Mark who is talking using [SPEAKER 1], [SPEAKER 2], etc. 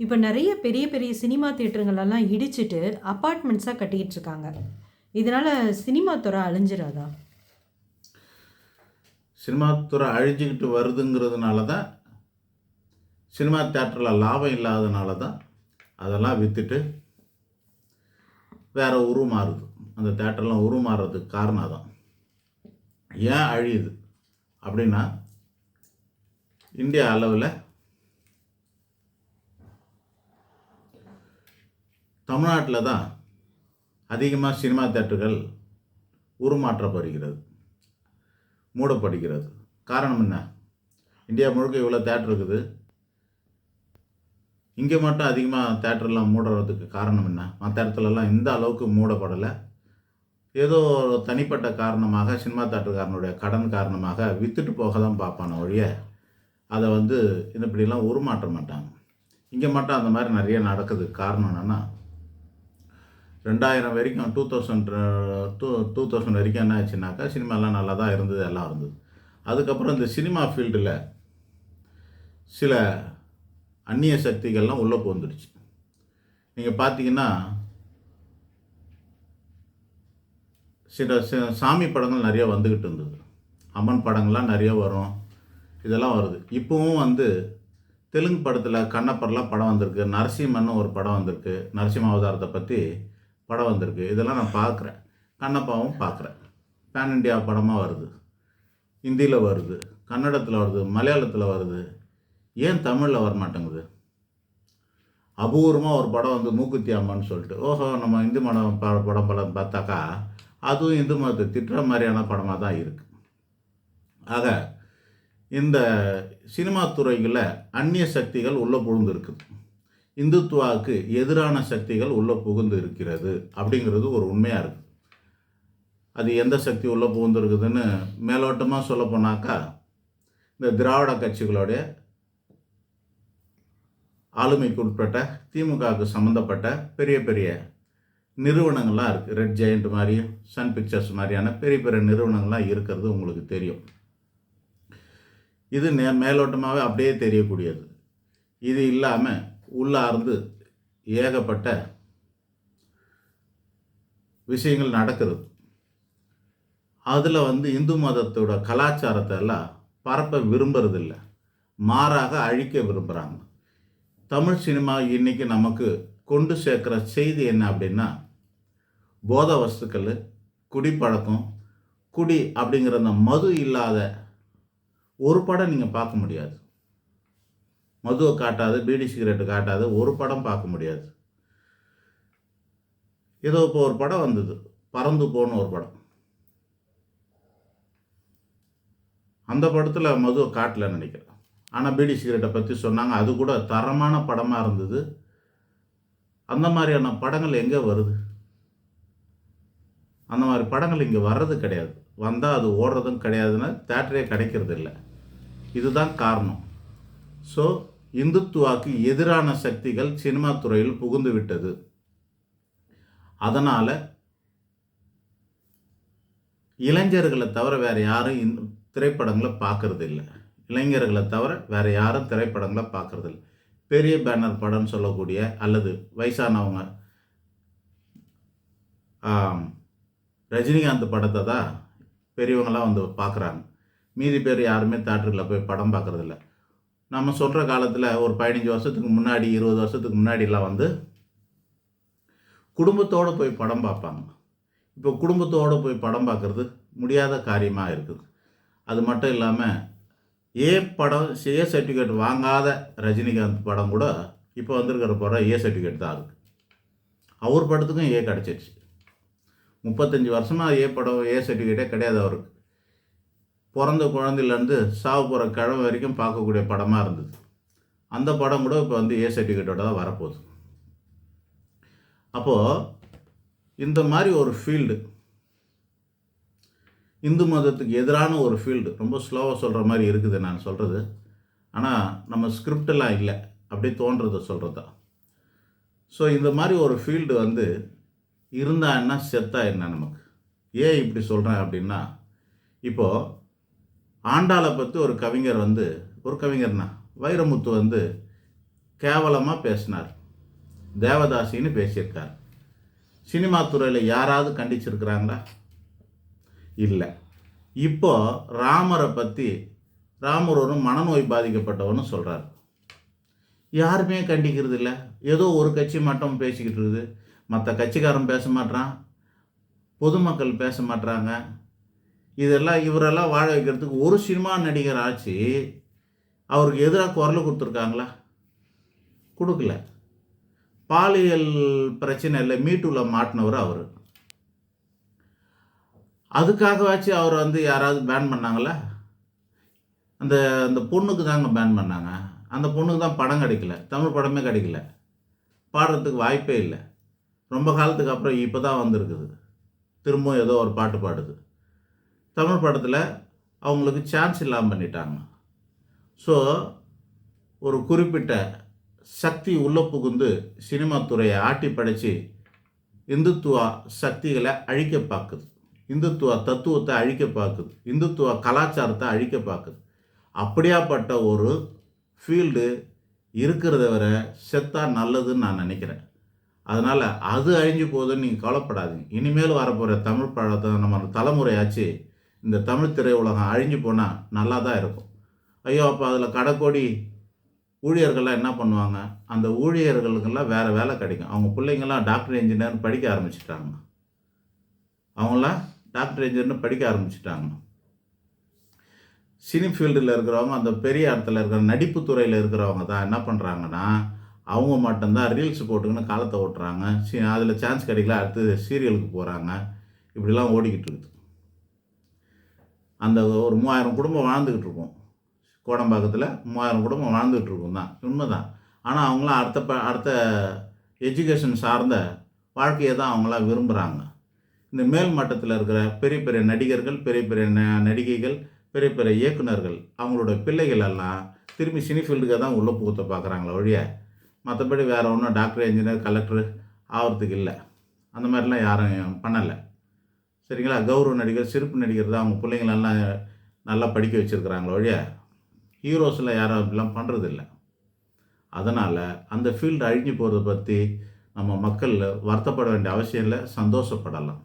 [SPEAKER 1] இப்போ நிறைய பெரிய பெரிய சினிமா தியேட்டருங்களெல்லாம் இடிச்சிட்டு அப்பார்ட்மெண்ட்ஸாக கட்டிக்கிட்டு இருக்காங்க இதனால் சினிமா துறை அழிஞ்சிடாதா
[SPEAKER 2] சினிமா துறை அழிஞ்சிக்கிட்டு வருதுங்கிறதுனால தான் சினிமா தேட்டரில் லாபம் இல்லாதனால தான் அதெல்லாம் விற்றுட்டு வேறு உருமாறுது அந்த தேட்டர்லாம் உருமாறுறதுக்கு காரணம் தான் ஏன் அழியுது? அப்படின்னா இந்தியா அளவில் தமிழ்நாட்டில் தான் அதிகமாக சினிமா தேட்டர்கள் உருமாற்றப்படுகிறது மூடப்படுகிறது. காரணம் என்ன? இந்தியா முழுக்க இவ்வளோ தேட்டர் இருக்குது. இங்கே மட்டும் அதிகமாக தேட்டர்லாம் மூடுறதுக்கு காரணம் என்ன? மற்ற இடத்துலலாம் இந்த அளவுக்கு மூடப்படலை. ஏதோ ஒரு தனிப்பட்ட காரணமாக சினிமா தேட்டருக்காரனுடைய கடன் காரணமாக விற்றுட்டு போக தான் பார்ப்பான ஒழிய அதை வந்து இந்த இப்படிலாம் உருமாற்ற மாட்டாங்க. இங்கே மட்டும் அந்த மாதிரி நிறைய நடக்குது. காரணம் என்னென்னா ரெண்டாயிரம் வரைக்கும் two thousand two two thousand வரைக்கும் என்ன ஆச்சுனாக்கா சினிமாலாம் நல்லா தான் இருந்தது எல்லாம் இருந்தது. அதுக்கப்புறம் இந்த சினிமா ஃபீல்டில் சில அந்நிய சக்திகள்லாம் உள்ளே புகுந்துடுச்சு. நீங்கள் பார்த்தீங்கன்னா சில சாமி படங்கள் நிறைய வந்துக்கிட்டு இருந்தது. அம்மன் படங்கள்லாம் நிறைய வரும் இதெல்லாம் வருது. இப்போவும் வந்து தெலுங்கு படத்தில் கண்ணப்பர்லாம் படம் வந்திருக்கு நரசிம்மன்னு ஒரு படம் வந்திருக்கு நரசிம்ம அவதாரத்தை பற்றி படம் வந்திருக்கு. இதெல்லாம் நான் பார்க்குறேன். கண்ணப்பாவும் பார்க்குறேன். பேன் இண்டியா படமாக வருது. ஹிந்தியில் வருது. கன்னடத்தில் வருது. மலையாளத்தில் வருது. ஏன் தமிழில் வர மாட்டேங்குது அபூர்வமாக ஒரு படம் வந்து மூக்குத்தி அம்மான்னு சொல்லிட்டு. ஓஹோ நம்ம இந்து மடம் ப படம் படம் பார்த்தாக்கா அதுவும் இந்து மதத்தை திட்டுற மாதிரியான படமாக தான் இருக்குது ஆக இந்த சினிமா துறையில் அந்நிய சக்திகள் உள்ளே புழுந்துருக்குது இந்துத்துவாவுக்கு எதிரான சக்திகள் உள்ளே புகுந்து இருக்கிறது அப்படிங்கிறது ஒரு உண்மையாக இருக்குது அது எந்த சக்தி உள்ளே புகுந்துருக்குதுன்னு மேலோட்டமாக சொல்ல போனாக்கா இந்த திராவிட கட்சிகளுடைய ஆளுமைக்கு உட்பட்ட திமுகவுக்கு சம்மந்தப்பட்ட பெரிய பெரிய நிறுவனங்கள்லாம் இருக்குது ரெட் ஜெயண்ட் மாதிரியும் சன் பிக்சர்ஸ் மாதிரியான பெரிய பெரிய நிறுவனங்கள்லாம் இருக்கிறது உங்களுக்கு தெரியும். இது நே மேலோட்டமாகவே அப்படியே தெரியக்கூடியது. இது இல்லாமல் உள்ளார்ந்து ஏகப்பட்ட விஷயங்கள் நடக்கிறது அதில் வந்து இந்து மதத்தோட கலாச்சாரத்தை எல்லாம் பரப்ப விரும்புறதில்ல. மாறாக அழிக்க விரும்புகிறாங்க தமிழ் சினிமா இன்றைக்கி நமக்கு கொண்டு சேர்க்குற செய்தி என்ன அப்படின்னா போத வஸ்துக்கள் குடிப்பழக்கம் குடி அப்படிங்கிற அந்த மது இல்லாத ஒரு படம் நீங்கள் பார்க்க முடியாது. மதுவை காட்டாது பீடி சிகரெட்டு காட்டாது ஒரு படம் பார்க்க முடியாது. ஏதோ இப்போ ஒரு படம் வந்தது பறந்து போன ஒரு படம். அந்த படத்தில் மதுவை காட்டல நினைக்கிறேன். ஆனால் பீடி சிகரெட்டை பற்றி சொன்னாங்க அது கூட தரமான படமாக இருந்தது. அந்த மாதிரியான படங்கள் எங்கே வருது? அந்த மாதிரி படங்கள் இங்கே வர்றது கிடையாது. வந்தால் அது ஓடுறதும் கிடையாதுன்னா தேட்டரே கிடைக்கிறது இல்லை இதுதான் காரணம். ஸோ இந்துத்துவாக்கு எதிரான சக்திகள் சினிமா துறையில் புகுந்து விட்டது. அதனால் இளைஞர்களை தவிர வேறு யாரும் இந் திரைப்படங்களை பார்க்கறது இல்லை இளைஞர்களை தவிர வேறு யாரும் திரைப்படங்களை பார்க்கறது இல்லை பெரிய பேனர் படம்னு சொல்லக்கூடிய அல்லது வயசானவங்க ரஜினிகாந்த் படத்தை தான் பெரியவங்களாம் வந்து பார்க்குறாங்க. மீதி பேர் யாருமே தேட்டரில் போய் படம் பார்க்குறதில்ல. நம்ம சொல்கிற காலத்தில் ஒரு பதினஞ்சு வருஷத்துக்கு முன்னாடி இருபது வருஷத்துக்கு முன்னாடிலாம் வந்து குடும்பத்தோடு போய் படம் பார்ப்பாங்க. இப்போ குடும்பத்தோடு போய் படம் பார்க்குறது முடியாத காரியமாக இருக்குது. அது மட்டும் இல்லாமல் ஏ படம் ஏ சர்டிஃபிகேட் வாங்காத ரஜினிகாந்த் படம் கூட இப்போ வந்திருக்கிற படம் ஏ சர்டிஃபிகேட் தான் இருக்குது அவர் படத்துக்கும் ஏ கிடச்சிருச்சு. முப்பத்தஞ்சு வருஷமாக ஏ படம் ஏ சர்டிஃபிகேட்டே கிடையாது அவருக்கு. பிறந்த குழந்தையிலேருந்து சாவு போகிற கிழமை வரைக்கும் பார்க்கக்கூடிய படமாக இருந்தது. அந்த படம் கூட இப்போ வந்து ஏ சர்டிஃபிகேட்டோட தான் வரப்போகுது. அப்போது இந்த மாதிரி ஒரு ஃபீல்டு இந்து மதத்துக்கு எதிரான ஒரு ஃபீல்டு ரொம்ப ஸ்லோவாக சொல்கிற மாதிரி இருக்குது நான் சொல்கிறது ஆனால் நம்ம ஸ்கிரிப்டெல்லாம் இல்லை. அப்படியே தோன்றதை சொல்கிறது தான். ஸோ இந்த மாதிரி ஒரு ஃபீல்டு வந்து இருந்தா என்ன செத்தா என்ன நமக்கு? ஏன் இப்படி சொல்கிறேன் அப்படின்னா இப்போது ஆண்டாளை பற்றி ஒரு கவிஞர் வந்து ஒரு கவிஞர்னா வைரமுத்து வந்து கேவலமாக பேசினார். தேவதாசின்னு பேசியிருக்கார். சினிமா துறையில் யாராவது கண்டிச்சிருக்கிறாங்களா? இல்லை. இப்போது ராமரை பற்றி ராமர் ஒரு மனநோய் பாதிக்கப்பட்டவன்னு சொல்கிறார் யாருமே கண்டிக்கிறது இல்லை ஏதோ ஒரு கட்சி மட்டும் பேசிக்கிட்டு இருக்குது. மற்ற கட்சிக்காரன் பேச மாட்றான். பொதுமக்கள் பேச மாட்றாங்க. இதெல்லாம் இவரெல்லாம் வாழ வைக்கிறதுக்கு ஒரு சினிமா நடிகர் ஆச்சு. அவருக்கு எதிராக குரல் கொடுத்துருக்காங்களா? கொடுக்கல. பாலியல் பிரச்சனை இல்லை மீட்டூவில் மாட்டினவர் அவர். அதுக்காகவாச்சும் அவர் வந்து யாராவது பேன் பண்ணாங்களா? அந்த அந்த பொண்ணுக்கு தாங்க பேன் பண்ணாங்க. அந்த பொண்ணுக்கு தான் படம் கிடைக்கல. தமிழ் படமே கிடைக்கல. பாடுறதுக்கு வாய்ப்பே இல்லை. ரொம்ப காலத்துக்கு அப்புறம் இப்போ தான் வந்திருக்குது. திரும்பவும் ஏதோ ஒரு பாட்டு பாடுது. தமிழ் படத்தில் அவங்களுக்கு சான்ஸ் இல்லாமல் பண்ணிட்டாங்க. ஸோ ஒரு குறிப்பிட்ட சக்தி உள்ளே புகுந்து சினிமா துறையை ஆட்டி படைச்சி இந்துத்துவ சக்திகளை அழிக்க பார்க்குது இந்துத்துவ தத்துவத்தை அழிக்க பார்க்குது இந்துத்துவ கலாச்சாரத்தை அழிக்க பார்க்குது அப்படியாப்பட்ட ஒரு ஃபீல்டு இருக்கிறத வர செத்தா நல்லதுன்னு நான் நினைக்கிறேன். அதனால் அது அழிஞ்சு போகுதுன்னு நீங்கள் கவலைப்படாதீங்க. இனிமேல் வரப்போகிற தமிழ் படத்தை நம்ம தலைமுறையாச்சு இந்த தமிழ் திரையுலகம் அழிஞ்சு போனால் நல்லா தான் இருக்கும். ஐயோ அப்போ அதில் கடைக்கோடி ஊழியர்கள்லாம் என்ன பண்ணுவாங்க? அந்த ஊழியர்களுக்கெல்லாம் வேறு வேலை கிடைக்கும். அவங்க பிள்ளைங்கள்லாம் டாக்டர் இன்ஜினியர்னு படிக்க ஆரம்பிச்சிட்டாங்க. அவங்களாம் டாக்டர் இன்ஜினியர்னு படிக்க ஆரம்பிச்சிட்டாங்க. சினி ஃபீல்டில் இருக்கிறவங்க அந்த பெரிய இடத்துல இருக்கிற நடிப்பு துறையில் இருக்கிறவங்க தான் என்ன பண்ணுறாங்கன்னா அவங்க மட்டும்தான் ரீல்ஸ் போட்டுக்கின்னு காலத்தை ஓட்டுறாங்க. சி அதில் சான்ஸ் கிடைக்கல அடுத்து சீரியலுக்கு போகிறாங்க இப்படிலாம் ஓடிக்கிட்டு இருக்குது அந்த ஒரு மூவாயிரம் குடும்பம் வாழ்ந்துக்கிட்டு இருக்கும் கோடம்பாக்கத்தில் மூவாயிரம் குடும்பம் வாழ்ந்துக்கிட்டு இருக்கும் தான். உண்மை தான் ஆனால் அவங்களாம் அடுத்த ப அடுத்த எஜுகேஷன் சார்ந்த வாழ்க்கையை தான் அவங்களாம் விரும்புகிறாங்க இந்த மேல் மட்டத்தில் இருக்கிற பெரிய பெரிய நடிகர்கள் பெரிய பெரிய ந நடிகைகள் பெரிய பெரிய இயக்குனர்கள் அவங்களோட பிள்ளைகள் எல்லாம் திரும்பி சினிஃபீல்டுக்கு தான் உள்ளே புகுத்த பார்க்குறாங்களே ஒழிய மற்றபடி வேறு ஒன்றும் டாக்டர் இன்ஜினியர் கலெக்டர் ஆகிறதுக்கு இல்லை. அந்த மாதிரிலாம் யாரும் பண்ணலை. சரிங்களா? கௌரவ நடிகர் சிறப்பு நடிகர் தான் அவங்க பிள்ளைங்களெல்லாம் நல்லா படிக்க வச்சுருக்குறாங்களே ஒழிய ஹீரோஸில் யாரும் அப்படிலாம் பண்ணுறதில்ல அதனால் அந்த ஃபீல்டு அழிஞ்சு போகிறத பற்றி நம்ம மக்கள் வருத்தப்பட வேண்டிய அவசியம் இல்லை சந்தோஷப்படலாம்.